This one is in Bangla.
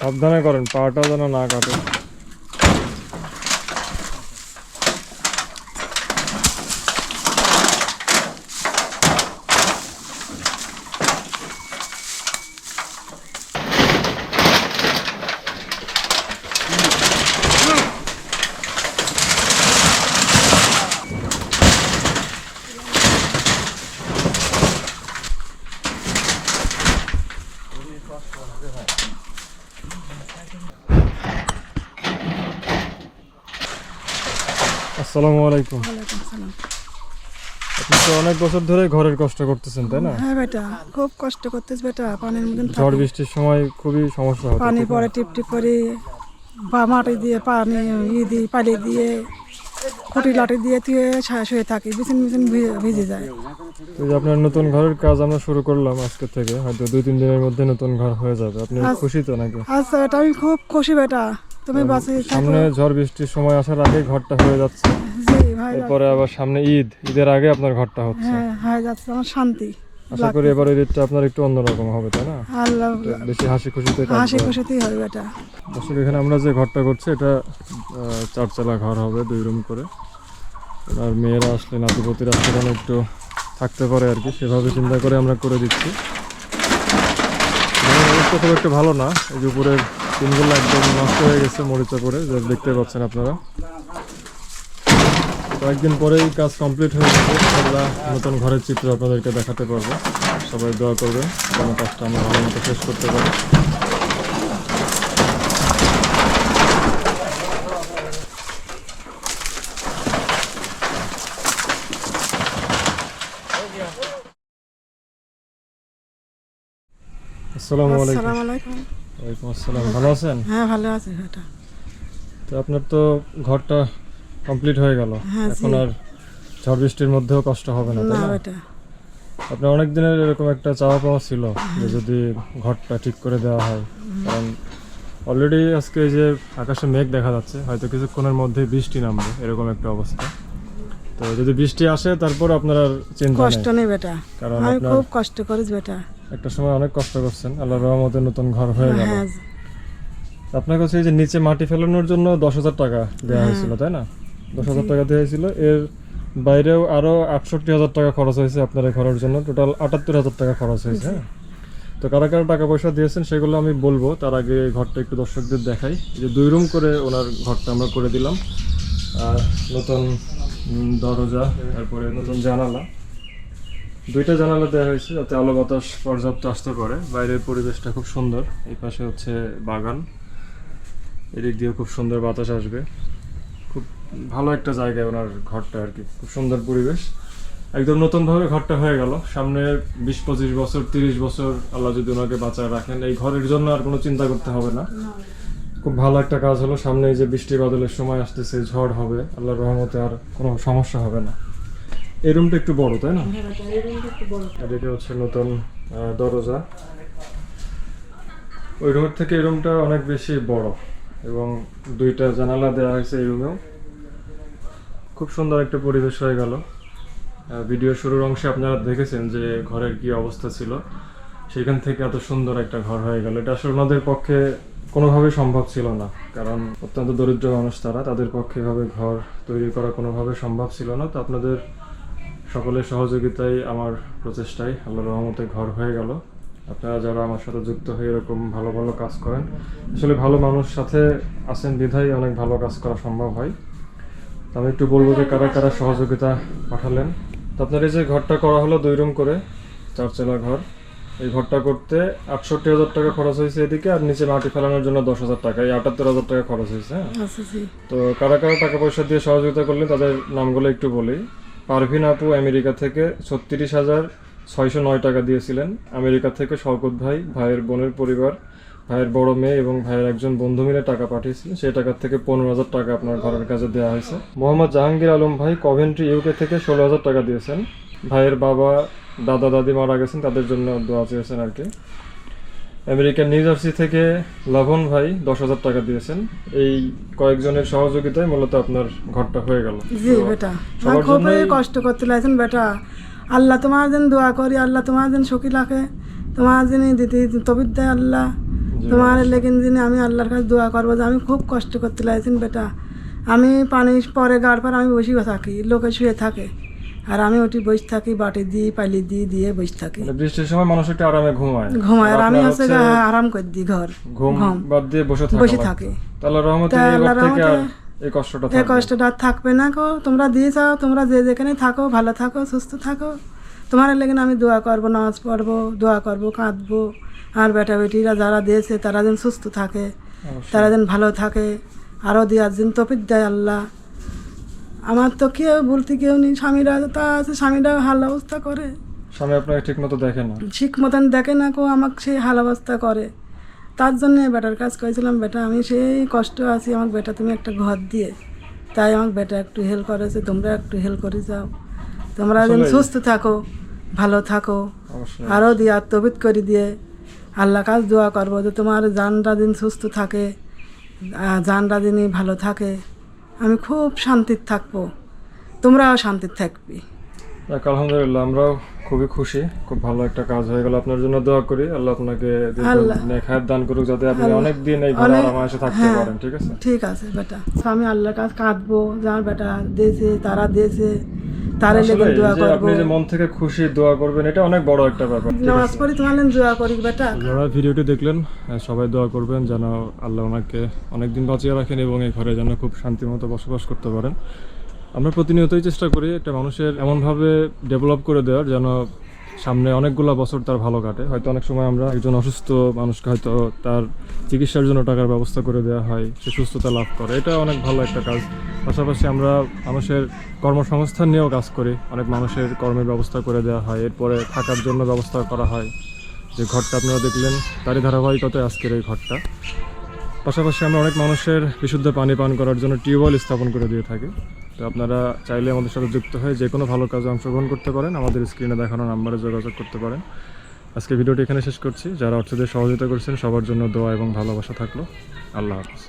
সাবধানে করেন পাটা যেন না কাটে। আসসালামু আলাইকুম। ওয়ালাইকুম সালাম আপনি তো অনেক বছর ধরে ঘরের কষ্ট করতেছেন তাই না? হ্যাঁ বেটা খুব কষ্ট করতেছ বেটা পানির মধ্যে ঝড় বৃষ্টির সময় খুবই সমস্যা হতো পানি ঠিক না? পরে টিপ টিপ করে বা মাটি দিয়ে পানি ই দিয়ে পালি দিয়ে খুঁটি লাঠি দিয়ে তুই শুয়ে থাকি বিছিন বিছিন ভিজে যায়। তো যে আপনার নতুন ঘরের কাজ আমরা শুরু করলাম আজকে থেকে হয়তো দুই তিন দিনের মধ্যে নতুন ঘর হয়ে যাবে। আপনি খুশি তো নাকি? আচ্ছা বেটা আমি খুব খুশি বেটা। তুমি থাকো সামনে ঝড় বৃষ্টির সময় আসার আগে ঘরটা হয়ে যাচ্ছে। এরপরে আবার সামনে ঈদ ঈদের আগে আপনার ঘরটা হচ্ছে। হ্যাঁ হয়ে যাচ্ছে আমার শান্তি আশা করি এবার ঈদটা আপনার একটু অন্যরকম হবে তাই না? বেশি হাসি খুশিতে হাসি খুশিতেই হবে বেটা দর্শক এখানে আমরা যে ঘরটা করছি এটা চারচালা ঘর হবে দুই রুম করে। আর মেয়েরা আসলে নাতিপতির আসলে একটু থাকতে পারে আর কি সেভাবে চিন্তা করে আমরা করে দিচ্ছি। অবস্থা খুব একটা ভালো না এই যে উপরের টিনগুলো একদম নষ্ট হয়ে গেছে মরিচা করে যে দেখতে পাচ্ছেন আপনারা। কয়েকদিন পরেই কাজ কমপ্লিট হয়ে যাবে। আমরা নতুন ঘরের চিত্র আপনাদেরকে দেখাতে পারব। সবাই দোয়া করবেন, যেন কাজটা আমরা ভালো মতো শেষ করতে পারি। আসসালামু আলাইকুম। ওয়ালাইকুম আসসালাম ভালো আছেন? হ্যাঁ ভালো আছি বেটা। তো আপনার তো ঘরটা কমপ্লিট হয়ে গেল। হ্যাঁ, এখন আর ঝড় বৃষ্টির মধ্যেও কষ্ট হবে না তাই না আপনার অনেক দিনের এরকম একটা চাওয়া পাওয়া ছিল যে যদি ঘরটা ঠিক করে দেওয়া হয় কারণ অলরেডি আজকে এই যে আকাশে মেঘ দেখা যাচ্ছে হয়তো কিছুক্ষণের মধ্যে বৃষ্টি নামবে এরকম একটা অবস্থা। তো যদি বৃষ্টি আসে তারপর আপনার চিন্তা কষ্ট নেই। নেই বেটা। কারণ খুব কষ্ট করিস বেটা। একটা সময় অনেক কষ্ট করছেন আল্লাহ রহমতে নতুন ঘর হয়ে গেল। হ্যাঁ আপনার কাছে এই যে নিচে মাটি ফেলানোর জন্য দশ হাজার টাকা দেওয়া হয়েছিল তাই না? দশ হাজার টাকা দেওয়া হয়েছিল। এর বাইরেও আরও আটষট্টি হাজার টাকা খরচ হয়েছে আপনার এই ঘরের জন্য। টোটাল আটাত্তর হাজার টাকা খরচ হয়েছে হ্যাঁ? তো কারা কারা টাকা পয়সা দিয়েছেন সেগুলো আমি বলব। তার আগে ঘরটা একটু দর্শকদের দেখাই। এই যে দুই রুম করে ওনার ঘরটা আমরা করে দিলাম। আর নতুন দরজা তারপরে নতুন জানালা। দুইটা জানালা দেওয়া হয়েছে যাতে আলো বাতাস পর্যাপ্ত আসতে পারে। বাইরের পরিবেশটা খুব সুন্দর এই পাশে হচ্ছে বাগান। এদিক দিয়ে খুব সুন্দর বাতাস আসবে। খুব ভালো একটা জায়গায় ওনার ঘরটা আর কি খুব সুন্দর পরিবেশ। একদম নতুনভাবে ঘরটা হয়ে গেল। সামনে বিশ পঁচিশ বছর তিরিশ বছর আল্লাহ যদি ওনাকে বাঁচায় রাখেন এই ঘরের জন্য আর কোনো চিন্তা করতে হবে না। খুব ভালো একটা কাজ হলো সামনে এই যে বৃষ্টি বাদলের সময় আসতেছে ঝড় হবে আল্লাহর রহমতে আর কোনো সমস্যা হবে না। এই রুমটা একটু বড় তাই না? আর এটা হচ্ছে নতুন দরজা। ওই রুমের থেকে এই রুমটা অনেক বেশি বড় এবং দুইটা জানালা দেওয়া হয়েছে এই রুমেও। খুব সুন্দর একটা পরিবেশ হয়ে গেল। ভিডিও শুরুর অংশে আপনারা দেখেছেন যে ঘরের কি অবস্থা ছিল। সেখান থেকে এত সুন্দর একটা ঘর হয়ে গেল। এটা আসলে ওনাদের পক্ষে কোনোভাবে সম্ভব ছিল না কারণ অত্যন্ত দরিদ্র মানুষ তারা। তাদের পক্ষে এভাবে ঘর তৈরি করা কোনোভাবে সম্ভব ছিল না। তো আপনাদের সকলের সহযোগিতায় আমার প্রচেষ্টায় আল্লাহ রহমতে ঘর হয়ে গেল। আপনারা যারা আমার সাথে যুক্ত হয়ে এরকম ভালো ভালো কাজ করেন আসলে ভালো মানুষ সাথে আছেন বিধায় অনেক ভালো কাজ করা সম্ভব হয়। তো আমি একটু বলব যে কারা কারা সহযোগিতা পাঠালেন। তো আপনার এই যে ঘরটা করা হলো দুই রুম করে চারচালা ঘর এই ঘরটা করতে আটষট্টি হাজার টাকা খরচ হয়েছে এদিকে আর নিচে মাটি ফেলানোর জন্য দশ হাজার টাকা এই আটাত্তর হাজার টাকা খরচ হয়েছে হ্যাঁ? আচ্ছা তো কারা কারা টাকা পয়সা দিয়ে সহযোগিতা করলেন তাদের নামগুলো একটু বলি। পারভিন আপু আমেরিকা থেকে ছত্রিশ হাজার ছয়শো নয় টাকা দিয়েছিলেন। আমেরিকা থেকে শওকত ভাই, ভাইয়ের বোনের পরিবার, ভাইয়ের বড় মেয়ে এবং ভাইয়ের একজন বন্ধু মিলে টাকা পাঠিয়েছিলেন। সেই টাকার থেকে পনেরো হাজার টাকা আপনার ঘরের কাজে দেওয়া হয়েছে। মোহাম্মদ জাহাঙ্গীর আলম ভাই কভেন্ট্রি ইউকে থেকে ষোলো হাজার টাকা দিয়েছেন। ভাইয়ের বাবা, দাদা, দাদি মারা গেছেন, তাদের জন্য দোয়া চেয়েছেন আর কি। আমেরিকার নিউ জার্সি থেকে লাভন ভাই দশ হাজার টাকা দিয়েছেন। এই কয়েকজনের সহযোগিতায় মূলত আপনার ঘরটা হয়ে গেল। জি বেটা। খুবই কষ্ট করতে লাগছেন বেটা। আল্লাহ তোমার যেন দোয়া করি আল্লাহ তোমার যেন সুখী রাখে তোমার যিনি দিদি তবির দেয় আল্লাহ। তোমার লেকিন যিনি আমি আল্লাহর কাছে দোয়া করব যে আমি খুব কষ্ট করতে লাগছেন বেটা। আমি পানি পরে গাড় পর আমি বসে থাকি লোকে শুয়ে থাকে। আর আমি ওটি বসে থাকি বাটি দিই পালি দিই দিয়ে বসে থাকি। মানে বৃষ্টির সময় মানুষ একটু আরামে ঘুমায়। ঘুমায় আর আমি হচ্ছে আরাম করে দিই ঘর ঘুম বাদ দিয়ে বসে থাকা বসে থাকি। তাহলে রহমতে এবার থেকে আর এই কষ্টটা এ থাকবে কষ্টটা আর থাকবে না গো। তোমরা দিয়ে যাও তোমরা যে যেখানে থাকো ভালো থাকো সুস্থ থাকো। তোমার লেগে আমি দোয়া করব নামাজ পড়ব দোয়া করব কাঁদবো। আর বেটা বেটিরা যারা দিয়েছে তারা যেন সুস্থ থাকে তারা যেন ভালো থাকে। আরও দেওয়ার দিন তপিত দেয় আল্লাহ। আমার তো কেউ বলতে কেউ নেই স্বামীরা তা আছে স্বামীরা হাল অবস্থা করে। স্বামী আপনাকে ঠিক মতো দেখে না? ঠিক মতন দেখে না কো আমাকে সেই হাল অবস্থা করে। তার জন্য বেটার কাজ করেছিলাম বেটা আমি সেই কষ্ট আছি আমাকে বেটা তুমি একটা ঘর দিয়ে। তাই আমাকে বেটা একটু হেল্প করেছে তোমরা একটু হেল্প করে যাও। তোমরা যেন সুস্থ থাকো ভালো থাকো। আরও দিয়ে আত্মবিদ করে দিয়ে আল্লাহ কাজ দোয়া করব যে তোমার জানটা দিন সুস্থ থাকে জানটা দিনই ভালো থাকে। আমি খুব শান্তির থাকব। তোমরাও শান্তির থাকবে। যাক, আলহামদুলিল্লাহ আমরাও খুবই খুশি। খুব ভালো একটা কাজ হয়ে গেল আপনার জন্য দোয়া করি। আল্লাহ আপনাকে। নেখায়াত দান করুক যাতে আপনি অনেক দিন এই ঘরে আরামায়েশে থাকতে হ্যাঁ। পারেন ঠিক আছে? ঠিক আছে বেটা। আমি আল্লাহর কাছে কাঁদবো যার বেটা দিয়েছে তারা দিয়েছে তারে লেগে দোয়া করব। আপনি যে মন থেকে খুশি দোয়া করবেন এটা অনেক বড় একটা ব্যাপার। নামাজ? পড়ি তোমার দোয়া করি বেটা। যারা ভিডিওটি দেখলেন সবাই দোয়া করবেন যেন আল্লাহ ওনাকে অনেকদিন বাঁচিয়ে রাখেন এবং এই ঘরে যেন খুব শান্তি মতো বসবাস করতে পারেন। আমরা প্রতিনিয়তই চেষ্টা করি একটা মানুষের এমনভাবে ডেভেলপ করে দেওয়ার যেন সামনে অনেকগুলো বছর তার ভালো কাটে। হয়তো অনেক সময় আমরা একজন অসুস্থ মানুষকে হয়তো তার চিকিৎসার জন্য টাকার ব্যবস্থা করে দেওয়া হয়, সে সুস্থতা লাভ করে। এটা অনেক ভালো একটা কাজ। পাশাপাশি আমরা মানুষের কর্মসংস্থান নিয়েও কাজ করি। অনেক মানুষের কর্মের ব্যবস্থা করে দেওয়া হয়। এরপরে থাকার জন্য ব্যবস্থা করা হয়। যে ঘরটা আপনারা দেখলেন, তারই ধারাবাহিকতায় আজকের এই ঘরটা। পাশাপাশি আমরা অনেক মানুষের বিশুদ্ধ পানি পান করার জন্য টিউবওয়েল স্থাপন করে দিয়ে থাকি। তো আপনারা চাইলে আমাদের সাথে যুক্ত হয়ে যে কোনো ভালো কাজে অংশগ্রহণ করতে পারেন। আমাদের স্ক্রিনে দেখানো নাম্বারে যোগাযোগ করতে পারেন। আজকে ভিডিওটি এখানে শেষ করছি। যারা অর্থদের সহযোগিতা করছেন, সবার জন্য দোয়া এবং ভালোবাসা থাকল। আল্লাহ হাফিজ।